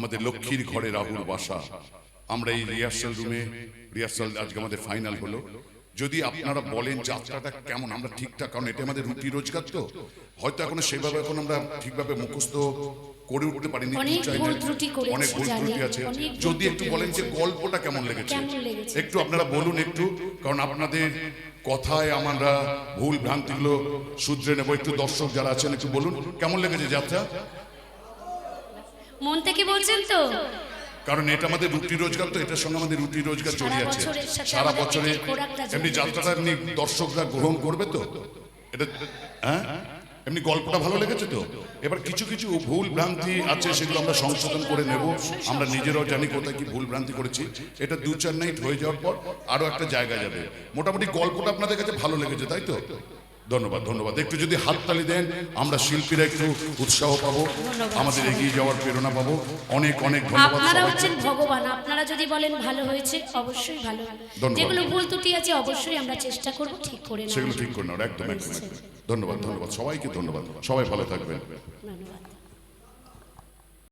আমাদের লক্ষ্মীর ঘরে রাহুল বাসা। আমরা এই রিহার্সাল রুমে রিহার্সাল আজকে আমাদের ফাইনাল হলো। যদি আপনারা বলেন যাত্রাটা কেমন আমরা ঠিকঠাক? কারণ এটা আমাদের রুটি রোজগার তো। হয়তো এখন সেভাবে এখন আমরা ঠিকভাবে মুখস্থ করে উঠতে পারিনি। অনেক ভুল ত্রুটি আছে। যদি একটু বলেন যে গল্পটা কেমন লেগেছে? কেমন লেগেছে? একটু আপনারা বলুন একটু কারণ আপনাদের কথায় আমরা ভুল ভ্রান্তিগুলো শুধরে নেব। একটু দর্শক যারা আছেন একটু বলুন। কেমন লেগেছে যাত্রা? মন থেকে বলছেন তো? কারণ এটা আমাদের রুটি রোজগার তো এটার সঙ্গে আমাদের রুটি রোজগার আছে। সারা বছরে এমনি যাত্রাটা এমনি দর্শকরা গ্রহণ করবে তো? এটা হ্যাঁ? এমনি গল্পটা ভালো লেগেছে তো? এবার কিছু কিছু ভুল ভ্রান্তি আছে সেগুলো আমরা সংশোধন করে নেব। আমরা নিজেরাও জানি কোথায় কি ভুল ভ্রান্তি করেছি। এটা দু চার নাইট হয়ে যাওয়ার পর আরও একটা জায়গা যাবে। মোটামুটি গল্পটা আপনাদের কাছে ভালো লেগেছে তাই তো? ধন্যবাদ ধন্যবাদ। একটু যদি হাততালি দেন আমরা শিল্পীরা একটু উৎসাহ পাবো আমাদের এগিয়ে যাওয়ার প্রেরণা পাবো। অনেক অনেক ধন্যবাদ আপনারা হচ্ছেন ভগবান। আপনারা যদি বলেন ভালো হয়েছে অবশ্যই ভালো। যেগুলো ভুল ত্রুটি আছে অবশ্যই আমরা চেষ্টা করব ঠিক করে। সেগুলো ঠিক করে নাও একদম একদম। ধন্যবাদ ধন্যবাদ। সবাইকে ধন্যবাদ। সবাই ভালো থাকবেন। ধন্যবাদ।